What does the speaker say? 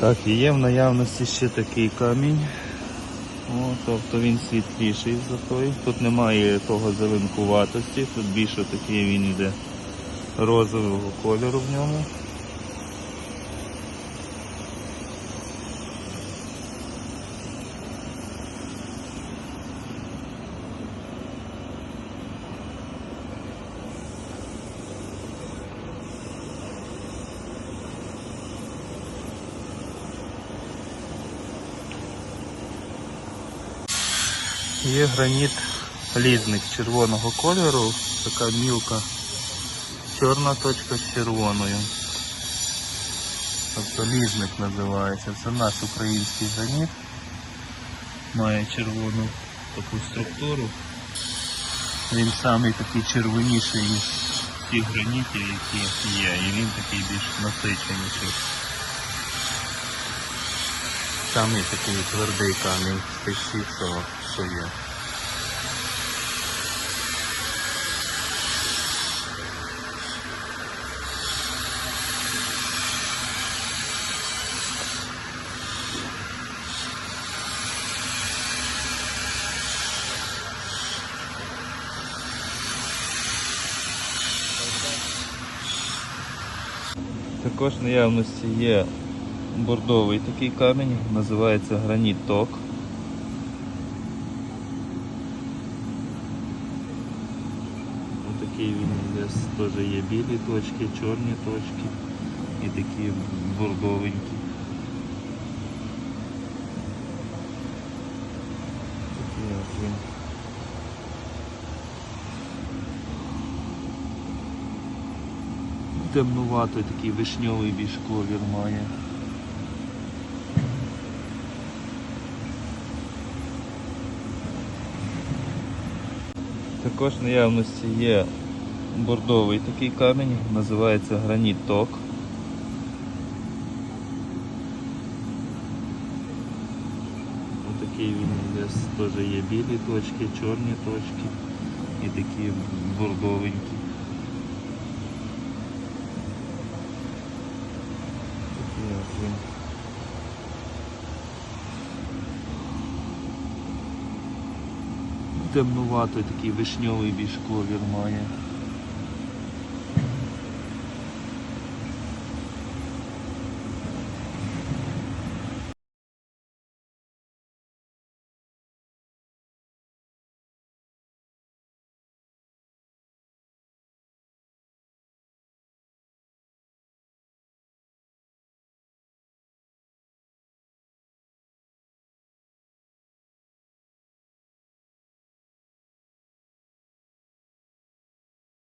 Так, і є в наявності ще такий камінь. О, тобто він світліший за той. Тут немає того зеленкуватості, тут більше такий він йде розового кольору в ньому. Є граніт лізник червоного кольору, така мілка чорна точка з червоною. Тобто лізник називається. Це наш український граніт. Має червону таку структуру. Він самий такий червоніший із тих гранітів, які є. І він такий більш насиченіший. Самий такий твердий камінь з тих що є. Також в наявності є бордовий такий камінь, називається граніт ток. Такий він десь теж є білі точки, чорні точки і такі бордовенькі. Такий ось він. Темнуватий такий вишньовий більш колір має. Також наявності є бордовий такий камінь, називається граніт ток. Такий він десь теж є білі точки, чорні точки і такі бордовенькі. Такий ось він. Темнуватий такий вишньовий більш колір має.